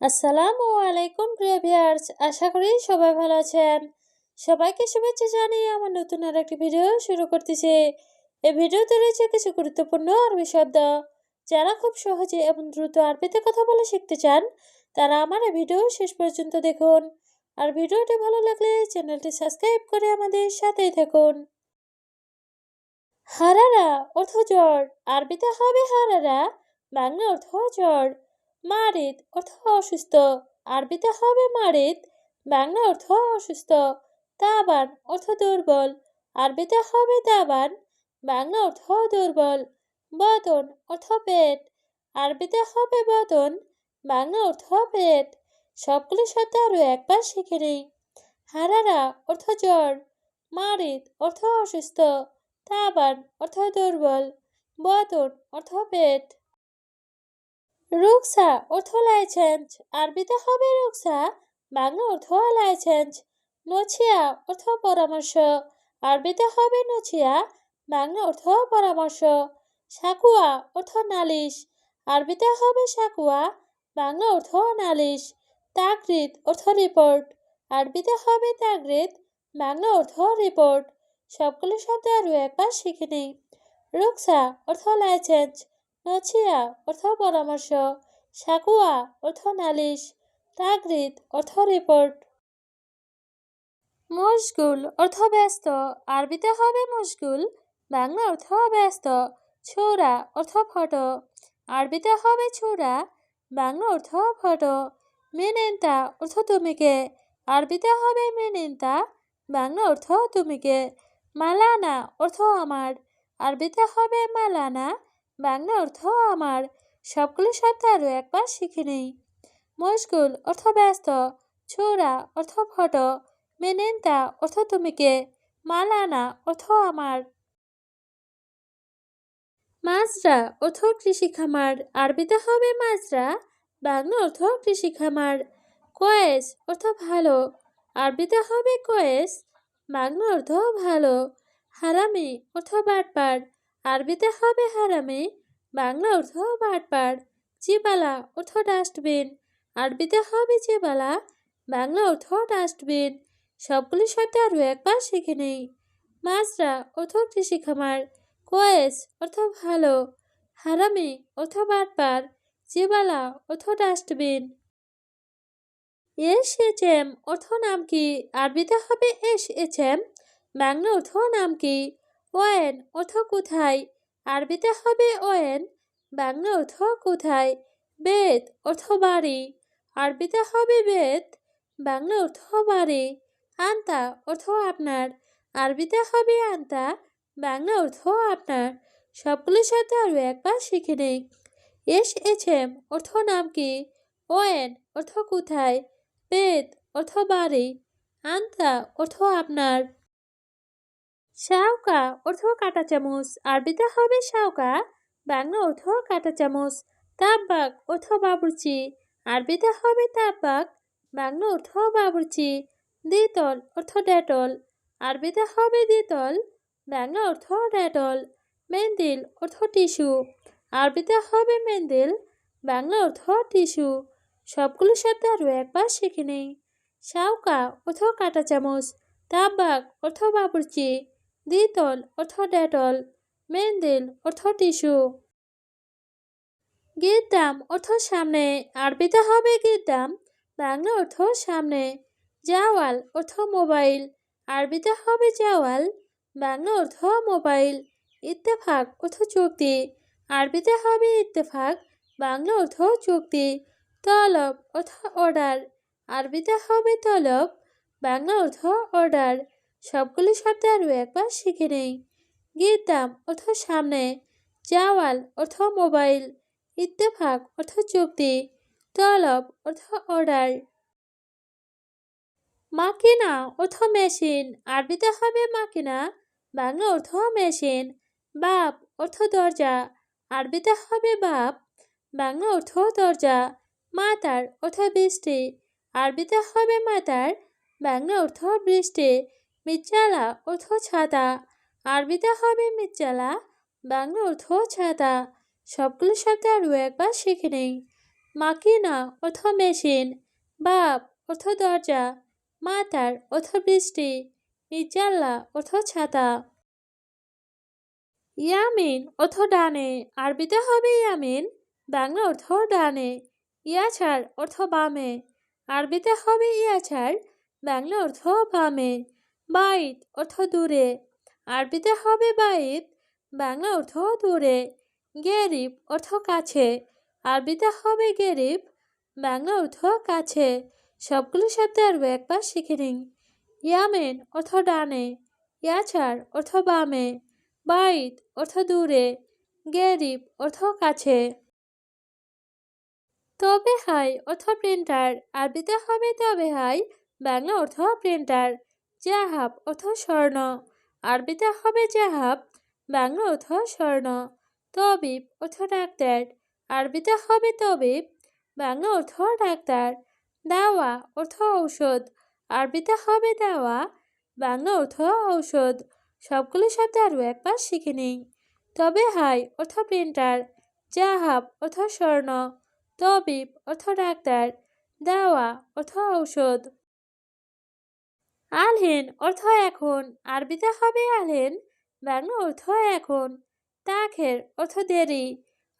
আসসালামু আলাইকুম, প্রিয় আশা করি সবাই ভালো আছেন। সবাইকে শুভেচ্ছা জানিয়ে আমার নতুন আর একটি ভিডিও শুরু করতেছি। এই ভিডিওতে রয়েছে কিছু গুরুত্বপূর্ণ আরবি শব্দ। যারা খুব সহজে এবং দ্রুত আরবিতে কথা বলে শিখতে চান, তারা আমার এই ভিডিও শেষ পর্যন্ত দেখুন। আর ভিডিওটি ভালো লাগলে চ্যানেলটি সাবস্ক্রাইব করে আমাদের সাথেই থাকুন। হারারা অর্থ জ্বর আরবিতে হবে হারারা, বাংলা অর্থ জ্বর মারিদ অর্থ অসুস্থ। আরবিতে হবে মারিদ বাংলা অর্থ অসুস্থ। তাবান অর্থ দুর্বল, আরবিতে হবে তাবান, বাংলা অর্থ দুর্বল। বদন অর্থ পেট, আরবিতে হবে বদন বাংলা অর্থ পেট। সবগুলো শব্দ আরও একবার শিখে নেই। হারারা অর্থ জ্বর মারিদ অর্থ অসুস্থ, তাবান অর্থ দুর্বল বদন অর্থ পেট। রুকসা অর্থ লাইসেন্স আরবিতে হবে রুকসা? বাংলা অর্থ লাইসেন্স নছিয়া অর্থ পরামর্শ। আরবিতে হবে নছিয়া বাংলা অর্থ পরামর্শ। সাকুয়া অর্থ নালিশ। আরবিতে হবে সাকুয়া? বাংলা অর্থ নালিশ। তাকরিদ অর্থ রিপোর্ট। আরবিতে হবে তাকরিদ বাংলা অর্থ রিপোর্ট। সবগুলো শব্দ আরও একবার শিখে নেই। রুকসা অর্থ লাইসেন্স নছিয়া অর্থ পরামর্শ। সাকুয়া, অর্থ নালিশ। তাগরিদ অর্থ রিপোর্ট মশগুল, অর্থ ব্যস্ত। আরবিতে হবে মশগুল, বাংলা অর্থ ব্যস্ত। ছোড়া অর্থ ফটো। আরবিতে হবে ছোড়া বাংলা অর্থ ফটো। মেনেন্তা, অর্থ তুমিকে। আরবিতে হবে মেনেন্তা, বাংলা অর্থ তুমিকে। মালানা, অর্থ আমার। আরবিতে হবে মালানা বাংলা অর্থ আমার। সবগুলো শব্দ আরও একবার শিখে নেই। মশগুল অর্থ ব্যস্ত। ছোড়া অর্থ ফটো। মেনেন্তা, অর্থ তুমিকে। মালানা, অর্থ আমার। মাজরা, অর্থ কৃষি খামার আরবিতে হবে মাজরা, বাংলা অর্থ কৃষি খামার কয়েস, অর্থ ভালো। আরবিতে হবে কয়েস, বাংলা অর্থ ভালো। হারামি, অর্থ বাটপার। আরবিতে হবে হারামি, বাংলা অর্থ বাটপার, চিবালা অর্থ ডাস্টবিন, আরবিতে হবে চিবালা, বাংলা অর্থ ডাস্টবিন, সবগুলি শব্দ আরও একবার শিখে নেই। মাজরা অর্থ কৃষি খামার কোয়েস অর্থ ভালো, হারামি অর্থ বাটপার, চিবালা অর্থ ডাস্টবিন। এস এচ এম অর্থ নাম কি? আরবিতে হবে এস এচ এম, বাংলা অর্থ নাম কি? ওয়েন অর্থ কোথায়? আরবিতে হবে ওয়েন, বাংলা অর্থ কোথায়? বেদ অর্থ বাড়ি। আরবিতে হবে বেদ, বাংলা অর্থ বাড়ি। আন্তা অর্থ আপনার। আরবিতে হবে আন্তা, বাংলা অর্থ আপনার। সবগুলো সাথে আরও একবার শিখে নেই। এস এছএম অর্থ নাম কি? ওয়েন অর্থ কোথায়? বেদ অর্থ বাড়ি। আন্তা অর্থ আপনার। শাওকা অর্থ কাটা চামচ। আরবিতে হবে শাওকা বাংলা অর্থ কাটা চামচ। তাব্বাক অর্থ বাবুর্চি। আরবিতে হবে তাব্বাক বাংলা অর্থ বাবুর্চি। দ্বিতল অর্থ ডেটল। আরবিতে হবে দ্বিতল, বাংলা অর্থ ডেটল। মেন্দিল অর্থ টিস্যু। আরবিতে হবে মেন্দিল, বাংলা অর্থ টিস্যু। সবগুলো শব্দ আরও একবার শিখে নেই। শাওকা অর্থ কাটা চামচ। তাব্বাক অর্থ বাবুর্চি। দ্বিতল অর্থ ডেটল, মেন্দিল অর্থ টিস্যু। গিদ্দাম অর্থ সামনে, আরবিতে হবে গিদ্দাম, বাংলা অর্থ সামনে। জাওয়াল অর্থ মোবাইল, আরবিতে হবে জাওয়াল, বাংলা অর্থ মোবাইল, ইত্তেফাক অর্থ চুক্তি, আরবিতে হবে ইত্তেফাক, বাংলা অর্থ চুক্তি। তলব অর্থ অর্ডার, আরবিতে হবে তলব, বাংলা অর্থ অর্ডার। সবগুলি শব্দ আরও একবার শিখে নেই। গিদ্দাম অর্থ সামনে, জাওয়াল অর্থ মোবাইল, ইত্তেফাক অর্থ চুক্তি, তলব অর্থ অর্ডার। মাকিনা অর্থ মেশিন, আরবিতে হবে মাকিনা, বাংলা অর্থ মেশিন, বাপ অর্থ দরজা, আরবিতে হবে বাপ, বাংলা অর্থ দরজা, মাতার অর্থ বৃষ্টি, আরবিতে হবে মাতার, বাংলা অর্থ বৃষ্টি মির্জালা অর্থ ছাতা। আরবিতে হবে মির্জালা, বাংলা অর্থ ছাতা। সবগুলো শব্দ আরও একবার শিখে নেই। মাকিনা অর্থ মেশিন, বাপ অর্থ দরজা, মাতার অর্থ বৃষ্টি ইজাল্লা অর্থ ছাতা। ইয়ামিন অর্থ ডানে, আরবিতে হবে ইয়ামিন, বাংলা অর্থ ডানে ইয়াছাড় অর্থ বামে। আরবিতে হবে ইয়াছাড় বাংলা অর্থ বামে। বাইত অর্থ দূরে। আরবিতে হবে বাইত বাংলা অর্থ দূরে। গেরিব অর্থ কাছে। আরবিতে হবে গেরিব, বাংলা অর্থ কাছে। সবগুলো শব্দ আরও একবার শিখে নিন। ইয়ামেন অর্থ ডানে। ইয়াছাড় অর্থ বামে। বাইত অর্থ দূরে। গেরিব অর্থ কাছে। তবে হাই অর্থ প্রিন্টার। আরবিতে হবে তবে হাই, বাংলা অর্থ প্রিন্টার। জাহাব অর্থ স্বর্ণ। আরবিতে হবে জাহাব, বাংলা অর্থ স্বর্ণ। তবিব অর্থ ডাক্তার আরবিতে হবে তবিব, বাংলা অর্থ ডাক্তার দাওয়া অর্থ ঔষধ। আরবিতে হবে দাওয়া, বাংলা অর্থ ঔষধ। সবগুলো শব্দ আরও একবার শিখে নিই। তবে হাই অর্থ প্রিন্টার, জাহাব অর্থ স্বর্ণ। তবিব অর্থ ডাক্তার দাওয়া অর্থ ঔষধ। আলহেন অর্থ এখন আরবিতে হবে আলহেন বাংলা অর্থ এখন তাখের অর্থ দেরি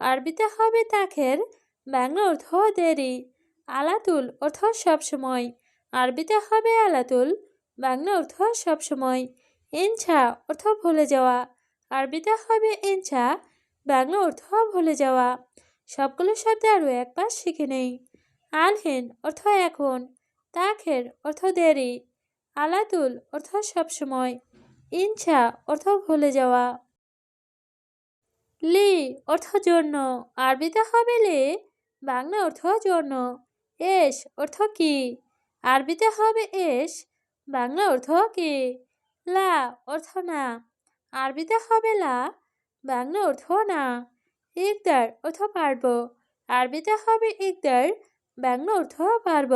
আরবিতে হবে তাখের বাংলা অর্থ দেরি আলাতুল অর্থ সবসময় আরবিতে হবে আলাতুল বাংলা অর্থ সবসময় ইনছা অর্থ ভুলে যাওয়া আরবিতে হবে এনছা বাংলা অর্থ ভুলে যাওয়া সবগুলো শব্দ আরও একবার শিখে নেই আলহেন অর্থ এখন তাখের অর্থ দেরি আলাতুল অর্থ সবসময় ইনছা অর্থ ভুলে যাওয়া। লি অর্থ জন্য। আরবিতে হবে লে, বাংলা অর্থ জন্য। এস অর্থ কি? আরবিতে হবে এস, বাংলা অর্থ কি? লা অর্থ না। আরবিতে হবে লা, বাংলা অর্থ না। ইকদার অর্থ পারব। আরবিতে হবে ইকদার, বাংলা অর্থ পারব।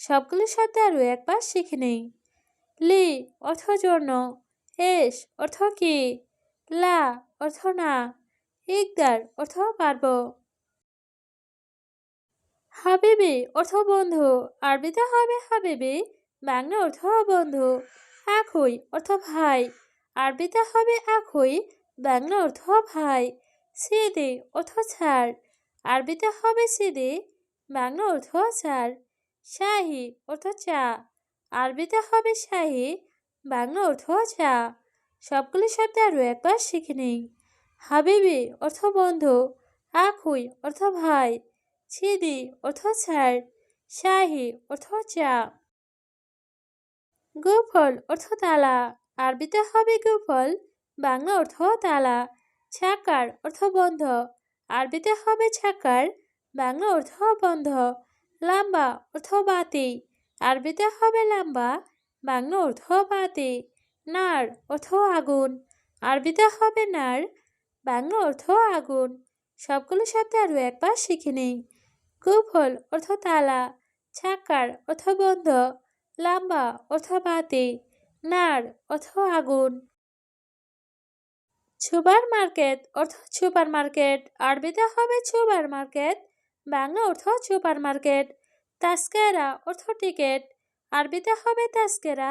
সবগুলো শব্দ আরও একবার শিখে নেই। লি, অর্থ জন্য। এস, অর্থ কি? লা, অর্থ না। ইকদার, অর্থ পারব। হাবিবি, অর্থ বন্ধু। আরবিতে হবে হাবিবি, বাংলা অর্থ বন্ধু। আখুই, অর্থ ভাই। আরবিতে হবে আখুই, বাংলা অর্থ ভাই। সিদি, অর্থ ছাড়। আরবিতে হবে সিদি, বাংলা অর্থ ছাড়। শাহি, অর্থ চা। আরবিতে হবে শাহি, বাংলা অর্থ চা। সবগুলি শব্দ আরও একবার শিখে নিই হাবিবি, অর্থ বন্ধু। আখুই, অর্থ ভাই। ছিদি, অর্থ ছাড় শাহি, অর্থ চা। গোফল, অর্থ তালা। আরবিতে হবে গোফল, বাংলা অর্থ তালা। ছাকার, অর্থ বন্ধ। আরবিতে হবে ছাকার, বাংলা অর্থ বন্ধ। লাম্বা অর্থ বাতি। আরবিতে হবে লাম্বা, বাংলা অর্থ বাতি। নার অর্থ আগুন। আরবিতে হবে নার, বাংলা অর্থ আগুন। সবগুলো শব্দ আরও একবার শিখে নিই। কুফল অর্থ তালা। ছাকার অর্থ বন্ধ। লাম্বা অর্থ বাতি। নার অর্থ আগুন। সুপার মার্কেট অর্থ সুপার মার্কেট আরবিতে হবে সুপার মার্কেট বাংলা অর্থ সুপার মার্কেট, তাস্কেরা অর্থ টিকেট, আরবিতে হবে তাস্কেরা,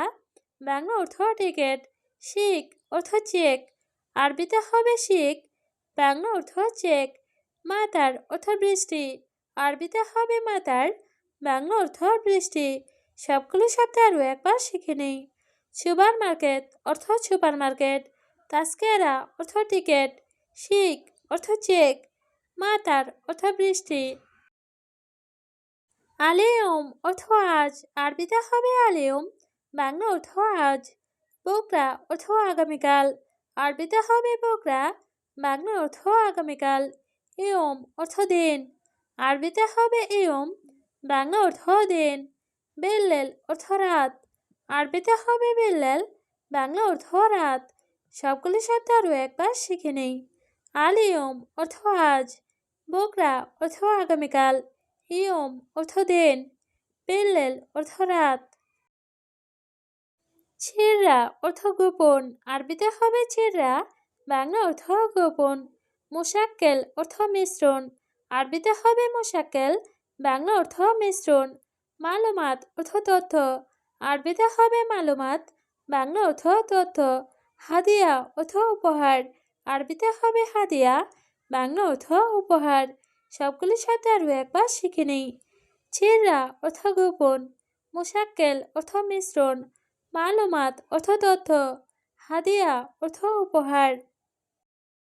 বাংলা অর্থ টিকেট, শিখ অর্থ চেক, আরবিতে হবে শিখ, বাংলা অর্থ চেক, মাতার অর্থ বৃষ্টি, আরবিতে হবে মাতার, বাংলা অর্থ বৃষ্টি। সবগুলো শব্দ আরও একবার শিখে নেই। সুপার মার্কেট অর্থ সুপার মার্কেট, তাস্কেরা অর্থ টিকেট, শিখ অর্থ চেক, মাতার অর্থ বৃষ্টি। আলেয়ম অর্থ আজ আরবিতে হবে আলেয়ম বাংলা অর্থ আজ, বোকরা অর্থ আগামীকাল আরবিতে হবে বোকরা, বাংলা অর্থ আগামীকাল। এয়ম অর্থ দিন আরবিতে হবে এয়ম বাংলা অর্থ দিন। বেল্লেল অর্থ রাত আরবিতে হবে বেল্লেল, বাংলা অর্থ রাত। সবগুলি শব্দ আরও একবার শিখে নেই। আলিয়ম অর্থ আজ, বোকরা অর্থ আগামীকাল। ইয়ম অর্থ দিন, বেল্লেল অর্থ রাত। ছিররা অর্থ গোপন, আরবিতে হবে ছিররা বাংলা অর্থ গোপন, মোশাক্কেল অর্থ মিশ্রণ, আরবিতে হবে মোশাক্কেল, বাংলা অর্থ মিশ্রণ, মালুমাত অর্থ তথ্য, আরবিতে হবে মালুমাত, বাংলা অর্থ তথ্য, হাদিয়া অর্থ উপহার, আরবিতে হবে হাদিয়া, বাংলা অর্থ উপহার। সবগুলির সাথে আরও একবার শিখে নেই। ছিররা অর্থ গোপন, মোশাক্কেল অর্থ মিশ্রণ, মালমাত অর্থ তথ্য, হাদিয়া অর্থ উপহার।